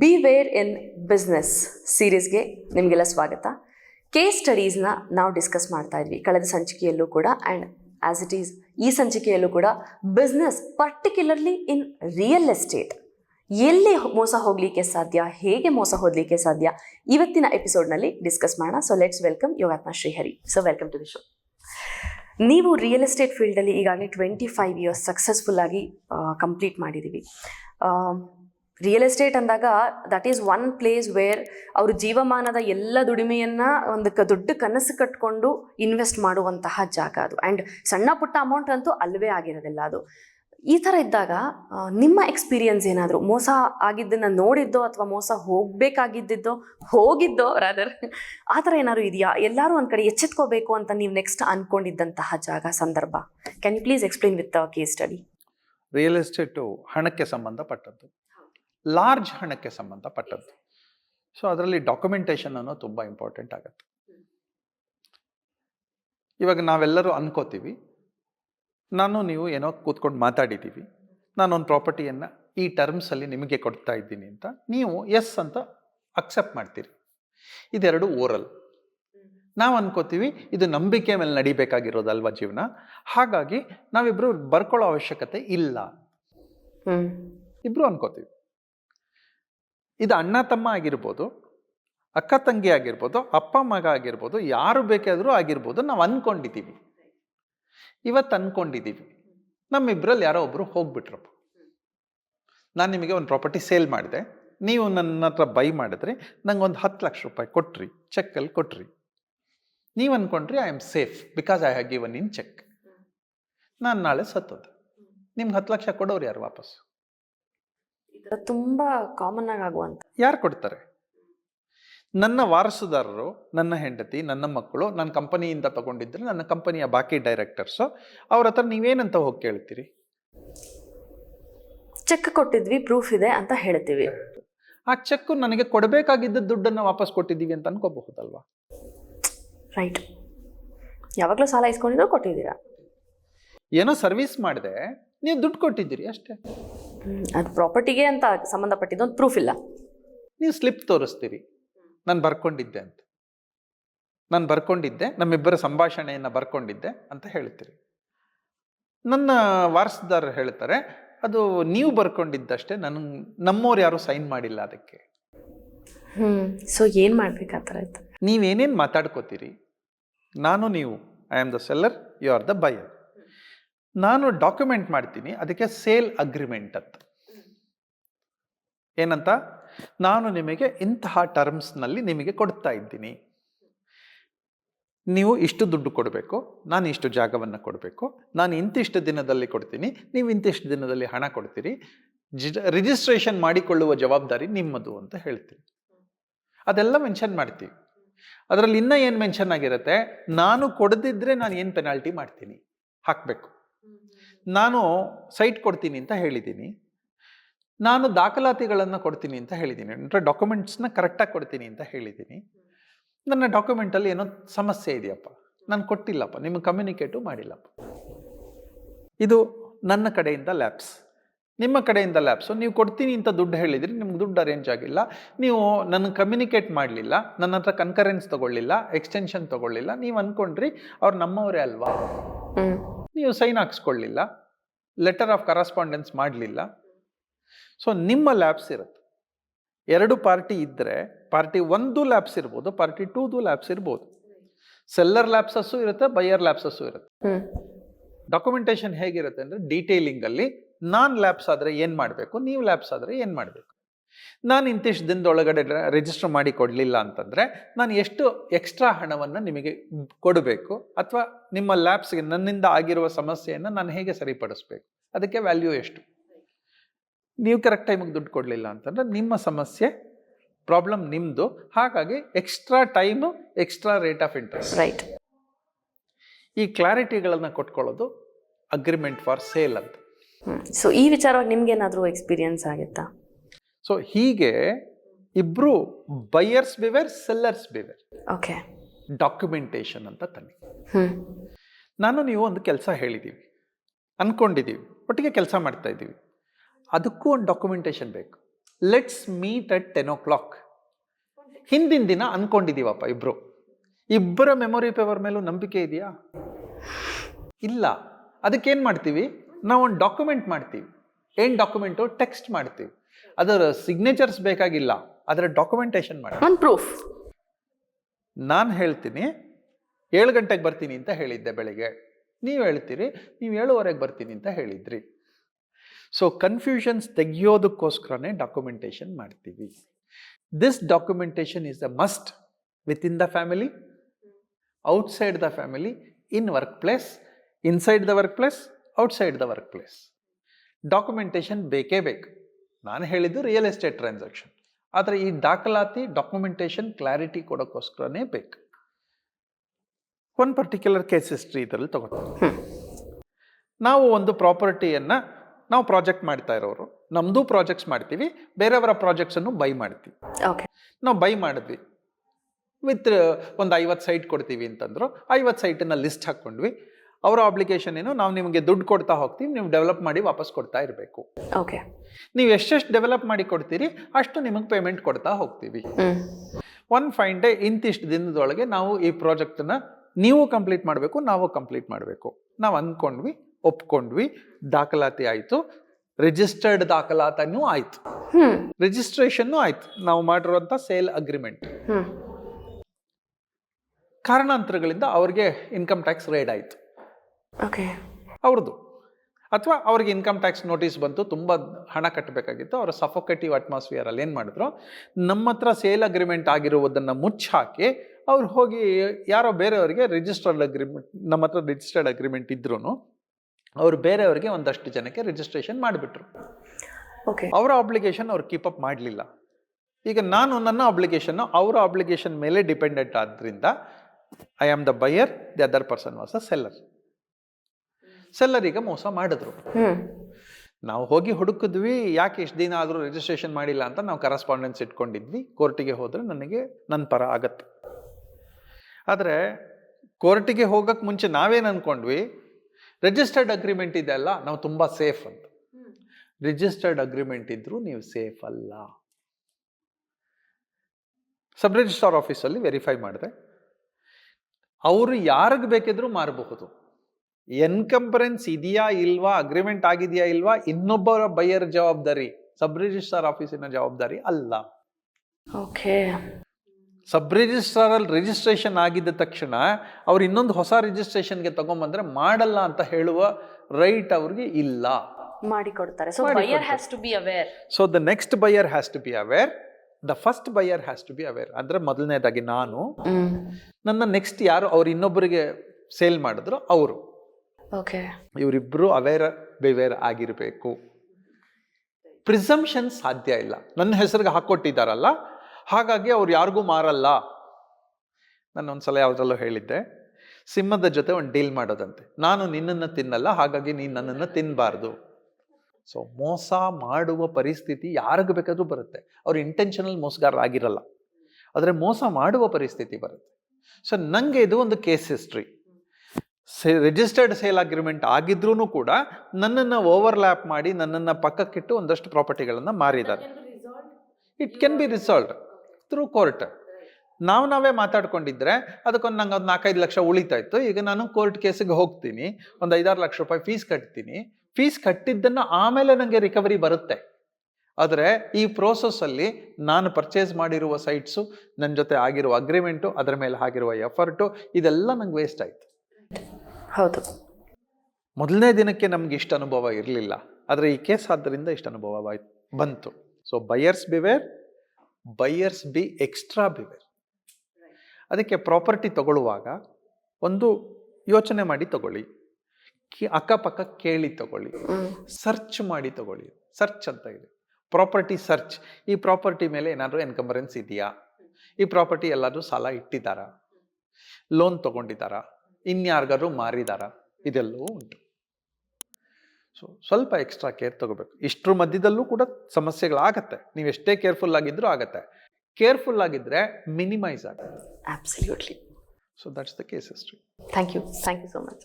B wear in business ಸೀರೀಸ್ಗೆ ನಿಮಗೆಲ್ಲ ಸ್ವಾಗತ. ಕೇಸ್ ಸ್ಟಡೀಸ್ನ ನಾವು ಡಿಸ್ಕಸ್ ಮಾಡ್ತಾ ಇದ್ವಿ ಕಳೆದ ಸಂಚಿಕೆಯಲ್ಲೂ ಕೂಡ ಆ್ಯಂಡ್ ಆ್ಯಸ್ ಇಟ್ ಈಸ್ ಈ ಸಂಚಿಕೆಯಲ್ಲೂ ಕೂಡ business particularly in real estate ಎಲ್ಲಿ ಮೋಸ ಹೋಗಲಿಕ್ಕೆ ಸಾಧ್ಯ, ಹೇಗೆ ಮೋಸ ಹೋಗಲಿಕ್ಕೆ ಸಾಧ್ಯ ಇವತ್ತಿನ ಎಪಿಸೋಡ್ನಲ್ಲಿ ಡಿಸ್ಕಸ್ ಮಾಡೋಣ. So let's welcome Yogatma Srihari. So welcome to the show ನೀವು ರಿಯಲ್ ಎಸ್ಟೇಟ್ ಫೀಲ್ಡಲ್ಲಿ ಈಗಾಗಲೇ ಟ್ವೆಂಟಿ ಫೈವ್ ಇಯರ್ಸ್ ಸಕ್ಸಸ್ಫುಲ್ಲಾಗಿ ಕಂಪ್ಲೀಟ್ ಮಾಡಿದ್ದೀವಿ ರಿಯಲ್ ಎಸ್ಟೇಟ್ ಅಂದಾಗ that is one place where ಅವ್ರ ಜೀವಮಾನದ ಎಲ್ಲ ದುಡಿಮೆಯನ್ನು ಒಂದು ದೊಡ್ಡ ಕನಸು ಕಟ್ಕೊಂಡು ಇನ್ವೆಸ್ಟ್ ಮಾಡುವಂತಹ ಜಾಗ ಅದು. ಆ್ಯಂಡ್ ಸಣ್ಣ ಪುಟ್ಟ ಅಮೌಂಟ್ ಅಂತೂ ಅಲ್ವೇ ಆಗಿರೋದಿಲ್ಲ ಅದು. ಈ ಥರ ಇದ್ದಾಗ ನಿಮ್ಮ ಎಕ್ಸ್ಪೀರಿಯನ್ಸ್ ಏನಾದರೂ? ಮೋಸ ಆಗಿದ್ದನ್ನು ನೋಡಿದ್ದೋ ಅಥವಾ ಮೋಸ ಹೋಗಬೇಕಾಗಿದ್ದಿದ್ದೋ? ಹೋಗಿದ್ದೋ ರಾದರ್ ಆ ಥರ ಏನಾದ್ರು ಇದೆಯಾ? ಎಲ್ಲರೂ ಒಂದು ಕಡೆ ಎಚ್ಚೆತ್ಕೋಬೇಕು ಅಂತ ನೀವು ನೆಕ್ಸ್ಟ್ ಅಂದ್ಕೊಂಡಿದ್ದಂತಹ ಜಾಗ, ಸಂದರ್ಭ. Can you please explain with case study real estate ಹಣಕ್ಕೆ ಸಂಬಂಧಪಟ್ಟದ್ದು. ಲಾರ್ಜ್ ಹಣಕ್ಕೆ ಸಂಬಂಧಪಟ್ಟದ್ದು. ಸೊ ಅದರಲ್ಲಿ ಡಾಕ್ಯುಮೆಂಟೇಶನ್ ಅನ್ನೋ ತುಂಬ ಇಂಪಾರ್ಟೆಂಟ್ ಆಗುತ್ತೆ. ಇವಾಗ ನಾವೆಲ್ಲರೂ ಅನ್ಕೋತೀವಿ ನಾನು ನೀವು ಏನೋ ಕೂತ್ಕೊಂಡು ಮಾತಾಡಿದ್ದೀವಿ ನಾನೊಂದು ಪ್ರಾಪರ್ಟಿಯನ್ನು ಈ ಟರ್ಮ್ಸಲ್ಲಿ ನಿಮಗೆ ಕೊಡ್ತಾ ಇದ್ದೀನಿ ಅಂತ ನೀವು ಎಸ್ ಅಂತ ಅಕ್ಸೆಪ್ಟ್ ಮಾಡ್ತೀರಿ. ಇದೆರಡು ಓರಲ್. ನಾವು ಅನ್ಕೋತೀವಿ ಇದು ನಂಬಿಕೆ ಮೇಲೆ ನಡಿಬೇಕಾಗಿರೋದಲ್ವ ಜೀವನ? ಹಾಗಾಗಿ ನಾವಿಬ್ರು ಬರ್ಕೊಳ್ಳೋ ಅವಶ್ಯಕತೆ ಇಲ್ಲ. ಇಬ್ರು ಅನ್ಕೋತೀವಿ. ಇದು ಅಣ್ಣ ತಮ್ಮ ಆಗಿರ್ಬೋದು, ಅಕ್ಕ ತಂಗಿ ಆಗಿರ್ಬೋದು, ಅಪ್ಪ ಮಗ ಆಗಿರ್ಬೋದು, ಯಾರು ಬೇಕಾದರೂ ಆಗಿರ್ಬೋದು ನಾವು ಅಂದ್ಕೊಂಡಿದ್ದೀವಿ ಇವತ್ತು ಅಂದ್ಕೊಂಡಿದ್ದೀವಿ ನಮ್ಮಿಬ್ಬರಲ್ಲಿ ಯಾರೋ ಒಬ್ಬರು ಹೋಗ್ಬಿಟ್ರಪ್ಪ ನಾನು ನಿಮಗೆ ಒಂದು ಪ್ರಾಪರ್ಟಿ ಸೇಲ್ ಮಾಡಿದೆ. ನೀವು ನನ್ನ ಹತ್ರ ಬೈ ಮಾಡಿದ್ರೆ ನಂಗೆ ಒಂದು ಹತ್ತು ಲಕ್ಷ ರೂಪಾಯಿ ಕೊಟ್ರಿ ಚೆಕ್ಕಲ್ಲಿ ಕೊಟ್ರಿ. ನೀವು ಅಂದ್ಕೊಂಡ್ರಿ I am safe because I have given in check ನಾನು ನಾಳೆ ಸತ್ತೋದೆ. ನಿಮ್ಗೆ ಹತ್ತು ಲಕ್ಷ ಕೊಡೋರು ಯಾರು ವಾಪಸ್ ಈ ಥರ ತುಂಬ ಕಾಮನ್ ಆಗಿ ಆಗುವಂಥ ಯಾರು ಕೊಡ್ತಾರೆ? ನನ್ನ ವಾರಸುದಾರರು ನನ್ನ ಹೆಂಡತಿ ನನ್ನ ಮಕ್ಕಳು ನನ್ನ ಕಂಪನಿಯಿಂದ ತಗೊಂಡಿದ್ರೆ ನನ್ನ ಕಂಪನಿಯ ಬಾಕಿ ಡೈರೆಕ್ಟರ್ಸು ಅವ್ರ ಹತ್ರ ನೀವೇನಂತ ಹೋಗಿ ಕೇಳ್ತೀರಿ? ಚೆಕ್ ಕೊಟ್ಟಿದ್ವಿ ಪ್ರೂಫ್ ಇದೆ ಅಂತ ಹೇಳ್ತೀವಿ. ಆ ಚೆಕ್ ನನಗೆ ಕೊಡಬೇಕಾಗಿದ್ದ ದುಡ್ಡನ್ನು ವಾಪಸ್ ಕೊಟ್ಟಿದ್ದೀವಿ ಅಂತ ಅನ್ಕೋಬಹುದಲ್ವಾ? ರೈಟ್ ಯಾವಾಗಲೂ ಸಾಲ ಇಸ್ಕೊಂಡಿದ್ರು ಕೊಟ್ಟಿದ್ದೀರಾ? ಏನೋ ಸರ್ವಿಸ್ ಮಾಡಿದೆ ನೀವು ದುಡ್ಡು ಕೊಟ್ಟಿದ್ದೀರಿ ಅಷ್ಟೇ. ಅದು ಪ್ರಾಪರ್ಟಿಗೆ ಅಂತ ಸಂಬಂಧಪಟ್ಟಿದ್ದು ಒಂದು ಪ್ರೂಫ್ ಇಲ್ಲ. ನೀವು ಸ್ಲಿಪ್ ತೋರಿಸ್ತೀರಿ. ನಾನು ಬರ್ಕೊಂಡಿದ್ದೆ ಅಂತ. ನಾನು ಬರ್ಕೊಂಡಿದ್ದೆ ನಮ್ಮಿಬ್ಬರ ಸಂಭಾಷಣೆಯನ್ನು ಬರ್ಕೊಂಡಿದ್ದೆ ಅಂತ ಹೇಳ್ತೀರಿ. ನನ್ನ ವಾರಸುದಾರರು ಹೇಳ್ತಾರೆ ಅದು ನೀವು ಬರ್ಕೊಂಡಿದ್ದಷ್ಟೇ ನನ್ ನಮ್ಮವ್ರು ಯಾರು ಸೈನ್ ಮಾಡಿಲ್ಲ ಅದಕ್ಕೆ. ಹ್ಮ್ ಸೊ ಏನು ಮಾಡ್ಬೇಕು ಆ ಥರ ಇತ್ತು? ನೀವೇನೇನು ಮಾತಾಡ್ಕೋತೀರಿ? ನಾನು ನೀವು I am the seller you are the buyer ನಾನು ಡಾಕ್ಯುಮೆಂಟ್ ಮಾಡ್ತೀನಿ, ಅದಕ್ಕೆ ಸೇಲ್ ಅಗ್ರಿಮೆಂಟ್ ಅಂತ. ಏನಂತ? ನಾನು ನಿಮಗೆ ಇಂತಹ ಟರ್ಮ್ಸ್ನಲ್ಲಿ ನಿಮಗೆ ಕೊಡ್ತಾ ಇದ್ದೀನಿ. ನೀವು ಇಷ್ಟು ದುಡ್ಡು ಕೊಡಬೇಕು, ನಾನು ಇಷ್ಟು ಜಾಗವನ್ನು ಕೊಡಬೇಕು, ನಾನು ಇಂತಿಷ್ಟು ದಿನದಲ್ಲಿ ಕೊಡ್ತೀನಿ, ನೀವು ಇಂತಿಷ್ಟು ದಿನದಲ್ಲಿ ಹಣ ಕೊಡ್ತೀರಿ ರಿಜಿಸ್ಟ್ರೇಷನ್ ಮಾಡಿಕೊಳ್ಳುವ ಜವಾಬ್ದಾರಿ ನಿಮ್ಮದು ಅಂತ ಹೇಳ್ತೀನಿ. ಅದೆಲ್ಲ ಮೆನ್ಷನ್ ಮಾಡ್ತೀವಿ. ಅದರಲ್ಲಿ ಇನ್ನೂ ಏನು ಮೆನ್ಷನ್ ಆಗಿರುತ್ತೆ? ನಾನು ಕೊಡದಿದ್ದರೆ ನಾನು ಏನು ಪೆನಾಲ್ಟಿ ಮಾಡ್ತೀನಿ? ಹಾಕಬೇಕು. ನಾನು ಸೈಟ್ ಕೊಡ್ತೀನಿ ಅಂತ ಹೇಳಿದ್ದೀನಿ. ನಾನು ದಾಖಲಾತಿಗಳನ್ನು ಕೊಡ್ತೀನಿ ಅಂತ ಹೇಳಿದ್ದೀನಿ. ಅಂದರೆ ಡಾಕ್ಯುಮೆಂಟ್ಸ್ನ ಕರೆಕ್ಟಾಗಿ ಕೊಡ್ತೀನಿ ಅಂತ ಹೇಳಿದ್ದೀನಿ. ನನ್ನ ಡಾಕ್ಯುಮೆಂಟಲ್ಲಿ ಏನೋ ಸಮಸ್ಯೆ ಇದೆಯಪ್ಪ. ನಾನು ಕೊಟ್ಟಿಲ್ಲಪ್ಪ. ನಿಮಗೆ ಕಮ್ಯುನಿಕೇಟು ಮಾಡಿಲ್ಲಪ್ಪ. ಇದು ನನ್ನ ಕಡೆಯಿಂದ ಲ್ಯಾಬ್ಸ್ ನಿಮ್ಮ ಕಡೆಯಿಂದ ಲ್ಯಾಬ್ಸು ನೀವು ಕೊಡ್ತೀನಿ ಅಂತ ದುಡ್ಡು ಹೇಳಿದ್ರಿ ನಿಮ್ಗೆ ದುಡ್ಡು ಅರೇಂಜ್ ಆಗಿಲ್ಲ. ನೀವು ನನ್ನ ಕಮ್ಯುನಿಕೇಟ್ ಮಾಡಲಿಲ್ಲ. ನನ್ನ ಹತ್ರ ಕನ್ಕರೆನ್ಸ್ ತೊಗೊಳ್ಳಿಲ್ಲ. ಎಕ್ಸ್ಟೆನ್ಷನ್ ತೊಗೊಳ್ಳಿಲ್ಲ. ನೀವು ಅಂದ್ಕೊಂಡ್ರಿ, ಅವ್ರು ನಮ್ಮವರೇ ಅಲ್ವಾ? ನೀವು ಸೈನ್ ಹಾಕ್ಸ್ಕೊಳ್ಳಿಲ್ಲ ಲೆಟರ್ ಆಫ್ ಕರಸ್ಪಾಂಡೆನ್ಸ್ ಮಾಡಲಿಲ್ಲ. ಸೊ ನಿಮ್ಮ ಲ್ಯಾಬ್ಸ್ ಇರುತ್ತೆ. ಎರಡು ಪಾರ್ಟಿ ಇದ್ದರೆ ಪಾರ್ಟಿ ಒಂದು ಲ್ಯಾಬ್ಸ್ ಇರ್ಬೋದು ಪಾರ್ಟಿ ಟೂದು ಲ್ಯಾಬ್ಸ್ ಇರ್ಬೋದು. ಸೆಲ್ಲರ್ ಲ್ಯಾಬ್ಸಸ್ಸು ಇರುತ್ತೆ ಬೈಯರ್ ಲ್ಯಾಬ್ಸಸ್ಸು ಇರುತ್ತೆ. ಡಾಕ್ಯುಮೆಂಟೇಷನ್ ಡಾಕ್ಯುಮೆಂಟೇಶನ್ ಹೇಗಿರುತ್ತೆ ಅಂದರೆ ಡೀಟೇಲಿಂಗಲ್ಲಿ ನಾನ್ ಲ್ಯಾಬ್ಸ್ ಆದರೆ ಏನು ಮಾಡಬೇಕು ನೀವು ಲ್ಯಾಬ್ಸ್ ಆದರೆ ಏನು ಮಾಡಬೇಕು? ನಾನು ಇಂತಿಷ್ಟು ದಿನದೊಳಗಡೆ ರಿಜಿಸ್ಟರ್ ಮಾಡಿ ಕೊಡಲಿಲ್ಲ ಅಂತಂದರೆ ನಾನು ಎಷ್ಟು ಎಕ್ಸ್ಟ್ರಾ ಹಣವನ್ನು ನಿಮಗೆ ಕೊಡಬೇಕು ಅಥವಾ ನಿಮ್ಮ ಲ್ಯಾಬ್ಸ್ಗೆ ನನ್ನಿಂದ ಆಗಿರುವ ಸಮಸ್ಯೆಯನ್ನು ನಾನು ಹೇಗೆ ಸರಿಪಡಿಸ್ಬೇಕು? ಅದಕ್ಕೆ ವ್ಯಾಲ್ಯೂ ಎಷ್ಟು? ನೀವು ಕರೆಕ್ಟ್ ಟೈಮಿಗೆ ದುಡ್ಡು ಕೊಡಲಿಲ್ಲ ಅಂತಂದರೆ ನಿಮ್ಮ ಸಮಸ್ಯೆ ಪ್ರಾಬ್ಲಮ್ ನಿಮ್ಮದು ಹಾಗಾಗಿ extra time extra rate of interest right ಈ ಕ್ಲಾರಿಟಿಗಳನ್ನು ಕೊಟ್ಕೊಳ್ಳೋದು ಅಗ್ರಿಮೆಂಟ್ ಫಾರ್ ಸೇಲ್ ಅಂತ. ಸೊ ಈ ವಿಚಾರವಾಗಿ ನಿಮ್ಗೇನಾದರೂ ಎಕ್ಸ್ಪೀರಿಯನ್ಸ್ ಆಗಿತ್ತಾ? ಸೊ ಹೀಗೆ ಇಬ್ರು buyers beware sellers beware okay documentation ಅಂತ ತನ್ನಿ. ನಾನು ನೀವು ಒಂದು ಕೆಲಸ ಹೇಳಿದ್ದೀವಿ ಅಂದ್ಕೊಂಡಿದ್ದೀವಿ ಒಟ್ಟಿಗೆ ಕೆಲಸ ಮಾಡ್ತಾ ಇದ್ದೀವಿ ಅದಕ್ಕೂ ಒಂದು ಡಾಕ್ಯುಮೆಂಟೇಶನ್ ಬೇಕು. Let's meet at ten o'clock ಹಿಂದಿನ ದಿನ ಅಂದ್ಕೊಂಡಿದ್ದೀವಪ್ಪ ಇಬ್ರು. ಇಬ್ಬರ ಮೆಮೊರಿ ಪವರ್ ಮೇಲೂ ನಂಬಿಕೆ ಇದೆಯಾ? ಇಲ್ಲ. ಅದಕ್ಕೇನು ಮಾಡ್ತೀವಿ? ನಾವು ಒಂದು ಡಾಕ್ಯುಮೆಂಟ್ ಮಾಡ್ತೀವಿ. ಏನು ಡಾಕ್ಯುಮೆಂಟು ಟೆಕ್ಸ್ಟ್ ಮಾಡ್ತೀವಿ. ಅದರ ಸಿಗ್ನೇಚರ್ಸ್ ಬೇಕಾಗಿಲ್ಲ ಅದರ ಡಾಕ್ಯುಮೆಂಟೇಶನ್ ಮಾಡಿ. ಒಂದು ಪ್ರೂಫ್ ನಾನು ಹೇಳ್ತೀನಿ ಏಳು ಗಂಟೆಗೆ ಬರ್ತೀನಿ ಅಂತ ಹೇಳಿದ್ದೆ ಬೆಳಿಗ್ಗೆ. ನೀವು ಹೇಳ್ತೀರಿ ನೀವು ಏಳುವರೆಗೆ ಬರ್ತೀನಿ ಅಂತ ಹೇಳಿದ್ರಿ. ಸೊ ಕನ್ಫ್ಯೂಷನ್ಸ್ ತೆಗೆಯೋದಕ್ಕೋಸ್ಕರನೇ ಡಾಕ್ಯುಮೆಂಟೇಶನ್ ಮಾಡ್ತೀವಿ. This documentation is a must with in the family outside the family in work place inside the work place outside the work place documentation ಬೇಕೇ ಬೇಕು. ನಾನು ಹೇಳಿದ್ದು ರಿಯಲ್ ಎಸ್ಟೇಟ್ ಟ್ರಾನ್ಸಾಕ್ಷನ್ ಆದರೆ ಈ ದಾಖಲಾತಿ ಡಾಕ್ಯುಮೆಂಟೇಶನ್ ಕ್ಲಾರಿಟಿ ಕೊಡೋಕ್ಕೋಸ್ಕರನೇ ಬೇಕು. ಒಂದು ಪರ್ಟಿಕ್ಯುಲರ್ ಕೇಸ್ ಹಿಸ್ಟ್ರಿ ಇದರಲ್ಲಿ ತಗೊಳ್ತೀವಿ ನಾವು ಒಂದು ಪ್ರಾಪರ್ಟಿಯನ್ನು ನಾವು ಪ್ರಾಜೆಕ್ಟ್ ಮಾಡ್ತಾ ಇರೋರು. ನಮ್ಮದು ಪ್ರಾಜೆಕ್ಟ್ಸ್ ಮಾಡ್ತೀವಿ ಬೇರೆಯವರ ಪ್ರಾಜೆಕ್ಟ್ಸನ್ನು ಬೈ ಮಾಡ್ತೀವಿ. ಓಕೆ ನಾವು ಬೈ ಮಾಡಿದ್ವಿ. ವಿತ್ ಒಂದು ಐವತ್ತು ಸೈಟ್ ಕೊಡ್ತೀವಿ ಅಂತಂದ್ರು ಐವತ್ತು ಸೈಟನ್ನು ಲಿಸ್ಟ್ ಹಾಕ್ಕೊಂಡ್ವಿ. ಅವರ ಅಪ್ಲಿಕೇಶನ್ ಏನು? ನಾವು ನಿಮಗೆ ದುಡ್ಡು ಕೊಡ್ತಾ ಹೋಗ್ತೀವಿ ನೀವು ಡೆವಲಪ್ ಮಾಡಿ ವಾಪಸ್ ಕೊಡ್ತಾ ಇರಬೇಕು. ಓಕೆ ನೀವು ಎಷ್ಟೆಷ್ಟು ಡೆವಲಪ್ ಮಾಡಿ ಕೊಡ್ತೀರಿ ಅಷ್ಟು ನಿಮಗೆ ಪೇಮೆಂಟ್ ಕೊಡ್ತಾ ಹೋಗ್ತೀವಿ. ಒನ್ ಫೈನ್ ಡೇ ಇಂತಿಷ್ಟು ದಿನದೊಳಗೆ ನಾವು ಈ ಪ್ರಾಜೆಕ್ಟನ್ನ ನೀವು ಕಂಪ್ಲೀಟ್ ಮಾಡಬೇಕು ನಾವು ಕಂಪ್ಲೀಟ್ ಮಾಡಬೇಕು. ನಾವು ಅಂದ್ಕೊಂಡ್ವಿ ಒಪ್ಕೊಂಡ್ವಿ ದಾಖಲಾತಿ ಆಯಿತು. ರಿಜಿಸ್ಟರ್ಡ್ ದಾಖಲಾತನೂ ಆಯಿತು. ರಿಜಿಸ್ಟ್ರೇಷನ್ನು ಆಯಿತು. ನಾವು ಮಾಡಿರುವಂಥ ಸೇಲ್ ಅಗ್ರಿಮೆಂಟ್ ಕಾರಣಾಂತರಗಳಿಂದ ಅವ್ರಿಗೆ ಇನ್ಕಮ್ ಟ್ಯಾಕ್ಸ್ ರೇಡ್ ಆಯಿತು. ಓಕೆ ಅವ್ರದ್ದು. ಅಥವಾ ಅವ್ರಿಗೆ ಇನ್ಕಮ್ ಟ್ಯಾಕ್ಸ್ ನೋಟಿಸ್ ಬಂತು ತುಂಬ ಹಣ ಕಟ್ಟಬೇಕಾಗಿತ್ತು ಅವರ ಸಫೋಕೇಟಿವ್ ಅಟ್ಮಾಸ್ಫಿಯರಲ್ಲಿ ಏನು ಮಾಡಿದ್ರು ನಮ್ಮ ಹತ್ರ ಸೇಲ್ ಅಗ್ರಿಮೆಂಟ್ ಆಗಿರುವುದನ್ನು ಮುಚ್ಚಾಕಿ ಅವ್ರು ಹೋಗಿ ಯಾರೋ ಬೇರೆಯವರಿಗೆ ರಿಜಿಸ್ಟರ್ಡ್ ಅಗ್ರಿಮೆಂಟ್ ನಮ್ಮ ಹತ್ರ ರಿಜಿಸ್ಟರ್ಡ್ ಅಗ್ರಿಮೆಂಟ್ ಇದ್ರೂ ಅವ್ರು ಬೇರೆಯವರಿಗೆ ಒಂದಷ್ಟು ಜನಕ್ಕೆ ರಿಜಿಸ್ಟ್ರೇಷನ್ ಮಾಡಿಬಿಟ್ರು. ಓಕೆ ಅವರ ಅಬ್ಲಿಗೇಷನ್ ಅವ್ರು ಕೀಪ್ ಅಪ್ ಮಾಡಲಿಲ್ಲ. ಈಗ ನಾನು ನನ್ನ ಅಬ್ಲಿಗೇಷನ್ ಅವರ ಅಬ್ಲಿಗೇಷನ್ ಮೇಲೆ ಡಿಪೆಂಡೆಂಟ್ ಆದ್ದರಿಂದ I am the buyer the other person was a seller seller ಈಗ ಮೋಸ ಮಾಡಿದ್ರು. ನಾವು ಹೋಗಿ ಹುಡುಕಿದ್ವಿ ಯಾಕೆ ಇಷ್ಟು ದಿನ ಆದರೂ ರಿಜಿಸ್ಟ್ರೇಷನ್ ಮಾಡಿಲ್ಲ ಅಂತ ನಾವು ಕರೆಸ್ಪಾಂಡೆನ್ಸ್ ಇಟ್ಕೊಂಡಿದ್ವಿ. ಕೋರ್ಟಿಗೆ ಹೋದರೆ ನನಗೆ ನನ್ನ ಪರ ಆಗತ್ತೆ. ಆದರೆ ಕೋರ್ಟಿಗೆ ಹೋಗಕ್ಕೆ ಮುಂಚೆ ನಾವೇನು ಅಂದ್ಕೊಂಡ್ವಿ ರಿಜಿಸ್ಟರ್ಡ್ ಅಗ್ರಿಮೆಂಟ್ ಇದೆ ಅಲ್ಲ ನಾವು ತುಂಬ ಸೇಫ್ ಅಂತ. ರಿಜಿಸ್ಟರ್ಡ್ ಅಗ್ರಿಮೆಂಟ್ ಇದ್ದರೂ ನೀವು ಸೇಫ್ ಅಲ್ಲ. ಸಬ್ ರಿಜಿಸ್ಟ್ರಾರ್ ಆಫೀಸಲ್ಲಿ ವೆರಿಫೈ ಮಾಡಿದೆ ಅವರು ಯಾರಿಗೆ ಬೇಕಿದ್ರೂ ಮಾರಬಹುದು. ಎನ್ಕಂಪರೆನ್ಸ್ ಇದೆಯಾ ಇಲ್ವಾ? ಅಗ್ರಿಮೆಂಟ್ ಆಗಿದೆಯಾ ಇಲ್ವಾ? ಇನ್ನೊಬ್ಬರ ಬೈಯರ್ ಜವಾಬ್ದಾರಿ ಸಬ್ ರಿಜಿಸ್ಟ್ರಾರ್ ಆಫೀಸಿನ ಜವಾಬ್ದಾರಿ ಅಲ್ಲ. ಓಕೆ. ಸಬ್ ರಿಜಿಸ್ಟ್ರಾರಲ್ಲಿ ರಿಜಿಸ್ಟ್ರೇಷನ್ ಆಗಿದ್ದ ತಕ್ಷಣ ಅವ್ರು ಇನ್ನೊಂದು ಹೊಸ ರಿಜಿಸ್ಟ್ರೇಷನ್ಗೆ ತಗೊಂಬಂದ್ರೆ ಮಾಡಲ್ಲ ಅಂತ ಹೇಳುವ ರೈಟ್ ಅವ್ರಿಗೆ ಇಲ್ಲ. ಮಾಡಿಕೊಡ್ತಾರೆ. So buyer has to be aware so the next buyer has to be aware the first buyer has to be aware ಅಂದರೆ ಮೊದಲನೇದಾಗಿ ನಾನು. ನನ್ನ ನೆಕ್ಸ್ಟ್ ಯಾರು? ಅವ್ರು ಇನ್ನೊಬ್ಬರಿಗೆ ಸೇಲ್ ಮಾಡಿದ್ರು ಅವರು. ಓಕೆ. ಇವರಿಬ್ಬರು ಅವೇರ್ ಬಿವೇರ್ ಆಗಿರಬೇಕು. ಪ್ರಿಸಂಪ್ಷನ್ ಸಾಧ್ಯ ಇಲ್ಲ. ನನ್ನ ಹೆಸರಿಗೆ ಹಾಕ್ಕೊಟ್ಟಿದ್ದಾರಲ್ಲ ಹಾಗಾಗಿ ಅವ್ರು ಯಾರಿಗೂ ಮಾರಲ್ಲ. ನಾನು ಒಂದು ಸಲ ಯಾವುದ್ರಲ್ಲೂ ಹೇಳಿದ್ದೆ, ಸಿಂಹದ ಜೊತೆ ಒಂದು ಡೀಲ್ ಮಾಡೋದಂತೆ. ನಾನು ನಿನ್ನನ್ನು ತಿನ್ನಲ್ಲ, ಹಾಗಾಗಿ ನೀನು ನನ್ನನ್ನು ತಿನ್ನಬಾರ್ದು ಸೊ ಮೋಸ ಮಾಡುವ ಪರಿಸ್ಥಿತಿ ಯಾರಿಗೂ ಬೇಕಾದರೂ ಬರುತ್ತೆ. ಅವ್ರು ಇಂಟೆನ್ಷನಲ್ ಮೋಸಗಾರರಾಗಿರಲ್ಲ. ಆದರೆ ಮೋಸ ಮಾಡುವ ಪರಿಸ್ಥಿತಿ ಬರುತ್ತೆ. ಸೊ ನನಗೆ ಇದು ಒಂದು case history say registered sale agreement ಆಗಿದ್ರೂ ಕೂಡ ನನ್ನನ್ನು ಓವರ್ಲ್ಯಾಪ್ ಮಾಡಿ ನನ್ನನ್ನು ಪಕ್ಕಕ್ಕಿಟ್ಟು ಒಂದಷ್ಟು ಪ್ರಾಪರ್ಟಿಗಳನ್ನು ಮಾರಿದ್ದಾರೆ. It can be resolve through court ನಾವು ನಾವೇ ಮಾತಾಡ್ಕೊಂಡಿದ್ರೆ ಅದಕ್ಕೊಂದು ನಂಗೆ ಒಂದು ನಾಲ್ಕೈದು ಲಕ್ಷ ಉಳಿತಾ ಇತ್ತು ಈಗ ನಾನು ಕೋರ್ಟ್ ಕೇಸಿಗೆ ಹೋಗ್ತೀನಿ. ಒಂದು ಐದಾರು ಲಕ್ಷ ರೂಪಾಯಿ ಫೀಸ್ ಕಟ್ತೀನಿ. ಫೀಸ್ ಕಟ್ಟಿದ್ದನ್ನು ಆಮೇಲೆ ನನಗೆ ರಿಕವರಿ ಬರುತ್ತೆ. ಆದರೆ ಈ ಪ್ರೋಸೆಸ್ಸಲ್ಲಿ ನಾನು ಪರ್ಚೇಸ್ ಮಾಡಿರುವ ಸೈಟ್ಸು ನನ್ನ ಜೊತೆ ಆಗಿರುವ ಅಗ್ರಿಮೆಂಟು ಅದರ ಮೇಲೆ ಆಗಿರುವ ಎಫರ್ಟು ಇದೆಲ್ಲ ನಂಗೆ ವೇಸ್ಟ್ ಆಯಿತು. ಹೌದು. ಮೊದಲನೇ ದಿನಕ್ಕೆ ನಮ್ಗೆ ಇಷ್ಟು ಅನುಭವ ಇರಲಿಲ್ಲ. ಆದರೆ ಈ ಕೇಸ್ ಆದ್ದರಿಂದ ಇಷ್ಟು ಅನುಭವ ಬಂತು. So buyers beware buyers be extra beware ಅದಕ್ಕೆ ಪ್ರಾಪರ್ಟಿ ತಗೊಳ್ಳುವಾಗ ಒಂದು ಯೋಚನೆ ಮಾಡಿ ತಗೊಳ್ಳಿ. ಕಿ ಅಕ್ಕಪಕ್ಕ ಕೇಳಿ ತಗೊಳ್ಳಿ. ಸರ್ಚ್ ಮಾಡಿ ತಗೊಳ್ಳಿ. ಸರ್ಚ್ ಅಂತ ಇದೆ. ಪ್ರಾಪರ್ಟಿ ಸರ್ಚ್ ಈ ಪ್ರಾಪರ್ಟಿ ಮೇಲೆ ಏನಾದರೂ ಎನ್ಕಂಬರೆನ್ಸ್ ಇದೆಯಾ? ಈ ಪ್ರಾಪರ್ಟಿ ಎಲ್ಲಾದರೂ ಸಾಲ ಇಟ್ಟಿದ್ದಾರಾ? ಲೋನ್ ತಗೊಂಡಿದ್ದಾರಾ? ಇನ್ಯಾರಿಗಾದ್ರು ಮಾರಿದಾರ. ಇದೆಲ್ಲವೂ ಉಂಟು. ಸೊ ಸ್ವಲ್ಪ ಎಕ್ಸ್ಟ್ರಾ ಕೇರ್ ತಗೋಬೇಕು. ಇಷ್ಟರ ಮಧ್ಯದಲ್ಲೂ ಕೂಡ ಸಮಸ್ಯೆಗಳಾಗತ್ತೆ. ನೀವು ಎಷ್ಟೇ ಕೇರ್ಫುಲ್ ಆಗಿದ್ರೂ ಆಗತ್ತೆ. ಕೇರ್ಫುಲ್ ಆಗಿದ್ರೆ ಮಿನಿಮೈಸ್ ಆಗುತ್ತೆ. Absolutely so that's the case history thank you thank you so much